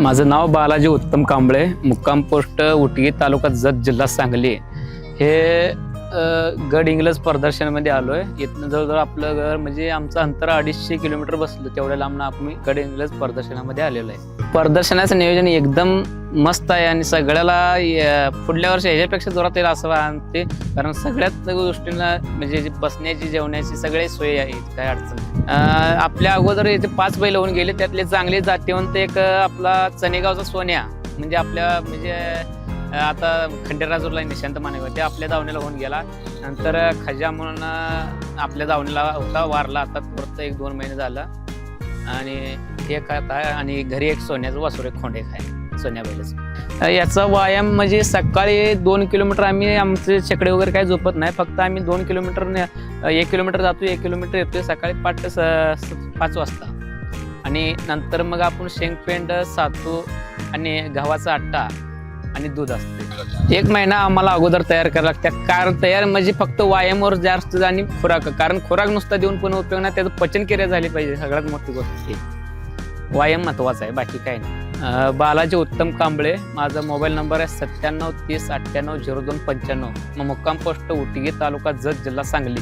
माझं नाव बालाजी उत्तम कांबळे मुक्काम पोस्ट उटगी तालुका जत जिल्हा सांगली. हे गड इंग्लज प्रदर्शनामध्ये आलो आहे इथनं जवळजवळ आपलं घर म्हणजे आमचं अंतर अडीचशे किलोमीटर बसलं. तेवढ्या लांब आम्ही गड इंग्लज प्रदर्शनामध्ये आलेलो आहे. प्रदर्शनाचं नियोजन एकदम मस्त आहे आणि सगळ्याला पुढल्या वर्षी ह्याच्यापेक्षा जोरात येईल असं वाटते. कारण सगळ्याच गोष्टींना म्हणजे जी बसण्याची जेवण्याची सगळी सोय आहे काय अडचण आपल्या अगोदर इथे पाच बैल होऊन गेले. त्यातले चांगले जातीवंत एक आपला चनेगावचा सोन्या. म्हणजे आपल्या म्हणजे आता खंडेराजूरला निशांत मानेगाव. ते आपल्या दावणीला होऊन गेला. नंतर खजा म्हणून आपल्या दावणीला होता वारला. आता परत एक दोन महिने झाला. आणि एक आता आणि घरी एक सोन्याचं वासुर एक खोंडे एक आहे सोन्या बैलाचं. याचा व्यायाम म्हणजे सकाळी दोन किलोमीटर आम्ही आमचे छकडे वगैरे काही झोपत नाही. फक्त आम्ही दोन किलोमीटर एक किलोमीटर जातो एक किलोमीटर येतोय सकाळी पाच स- पाच वाजता. आणि नंतर मग आपण शेंगपेंड सातू आणि गव्हाचा आट्टा आणि दूध असते. एक महिना आम्हाला अगोदर तयार करायला लागते. कारण तयार म्हणजे फक्त वायमवर जास्त आणि खुराक. कारण खुराक नुसता देऊन पण उपयोग नाही त्याचं पचनक्रिया झाली पाहिजे. सगळ्यात मोठी गोष्ट. ही व्यायाम महत्त्वाचा आहे बाकी काही नाही. बालाजी उत्तम कांबळे माझा मोबाईल नंबर आहे सत्त्याण्णव तीस अठ्ठ्याण्णव झिरो दोन पंच्याण्णव. मग मुक्काम पोस्ट उटगी तालुका जत जिल्हा सांगली.